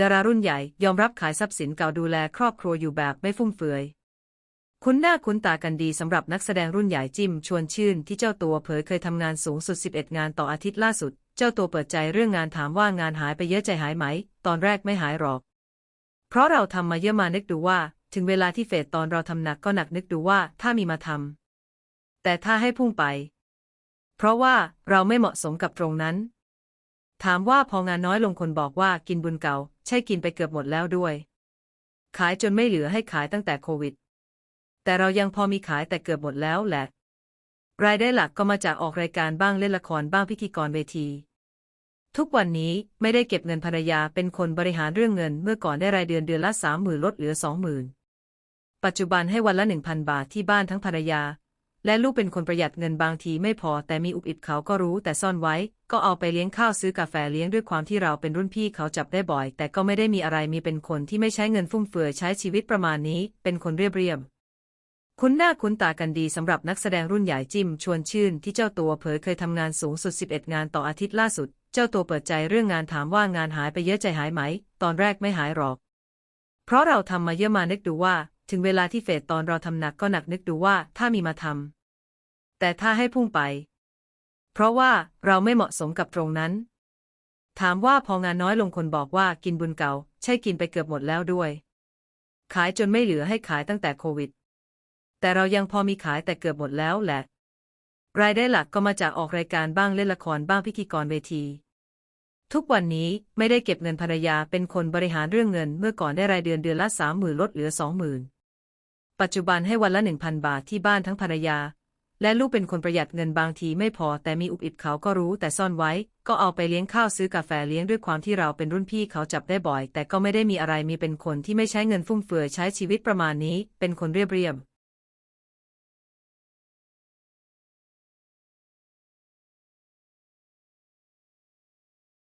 ดารารุ่นใหญ่ยอมรับขายทรัพย์สินเก่าดูแลครอบครัวอยู่แบบไม่ฟุ่มเฟือย คุ้นหน้าคุ้นตากันดีสำหรับนักแสดงรุ่นใหญ่จิมชวนชื่นที่เจ้าตัวเผยเคยทำงานสูงสุด 11 งานต่ออาทิตย์ล่าสุด เจ้าตัวเปิดใจเรื่องงานถามว่างานหายไปเยอะใจหายไหม ตอนแรกไม่หายหรอก เพราะเราทำมาเยอะมานึกดูว่า ถึงเวลาที่เฟดตอนเราทำหนักก็หนักนึกดูว่าถ้ามีมาทำแต่ถ้าให้พุ่งไป เพราะว่าเราไม่เหมาะสมกับตรงนั้น ถามว่าพองานน้อยลงคนบอกว่ากินบุญเก่า ใช่กินไปเกือบหมดแล้วด้วย ขายจนไม่เหลือให้ขายตั้งแต่โควิด แต่เรายังพอมีขายแต่เกือบหมดแล้วแหละ รายได้หลักก็มาจากออกรายการบ้างเล่นละครบ้างพิธีกรเวที ทุกวันนี้ไม่ได้เก็บเงินภรรยาเป็นคนบริหารเรื่องเงินเมื่อก่อนได้รายเดือนเดือนละสามหมื่นลดเหลือสองหมื่นปัจจุบันให้วันละหนึ่งพันบาทที่บ้านทั้งภรรยา และลูกเป็นคนประหยัดเงินบางทีไม่พอ แต่มีอุบอิบเขาก็รู้ แต่ซ่อนไว้ ก็เอาไปเลี้ยงข้าวซื้อกาแฟเลี้ยงด้วยความที่เราเป็นรุ่นพี่เขาจับได้บ่อย แต่ก็ไม่ได้มีอะไรมีเป็นคนที่ไม่ใช้เงินฟุ่มเฟือยใช้ชีวิตประมาณนี้ เป็นคนเรียบเรียบคุ้นหน้าคุ้นตากันดีสำหรับนักแสดงรุ่นใหญ่จิมชวนชื่นที่เจ้าตัวเผยเคยทำงานสูงสุด 11 งานต่ออาทิตย์ล่าสุด เจ้าตัวเปิดใจเรื่องงานถามว่างานหายไปเยอะใจหายไหม ตอนแรกไม่หายหรอก เพราะเราทำมาเยอะมานึกดูว่า ถึงเวลาที่เฟดตอนเราทำหนักก็หนักนึกดูว่าถ้ามีมาทำแต่ถ้าให้พุ่งไป เพราะว่าเราไม่เหมาะสมกับตรงนั้น ถามว่าพองานน้อยลงคนบอกว่ากินบุญเก่า ใช่กินไปเกือบหมดแล้วด้วย ขายจนไม่เหลือให้ขายตั้งแต่โควิด แต่เรายังพอมีขายแต่เกือบหมดแล้วแหละ รายได้หลักก็มาจากออกรายการบ้างเล่นละครบ้างพิธีกรเวทีทุกวันนี้ไม่ได้เก็บเงินภรรยาเป็นคนบริหารเรื่องเงินเมื่อก่อนได้รายเดือนเดือนละสามหมื่นลดเหลือสองหมื่น ปัจจุบันให้วันละหนึ่งพันบาทที่บ้านทั้งภรรยา และลูกเป็นคนประหยัดเงินบางทีไม่พอ แต่มีอุบอิบเขาก็รู้แต่ซ่อนไว้ ก็เอาไปเลี้ยงข้าวซื้อกาแฟเลี้ยงด้วยความที่เราเป็นรุ่นพี่เขาจับได้บ่อย แต่ก็ไม่ได้มีอะไรมีเป็นคนที่ไม่ใช้เงินฟุ่มเฟือยใช้ชีวิตประมาณนี้ เป็นคนเรียบเรียบ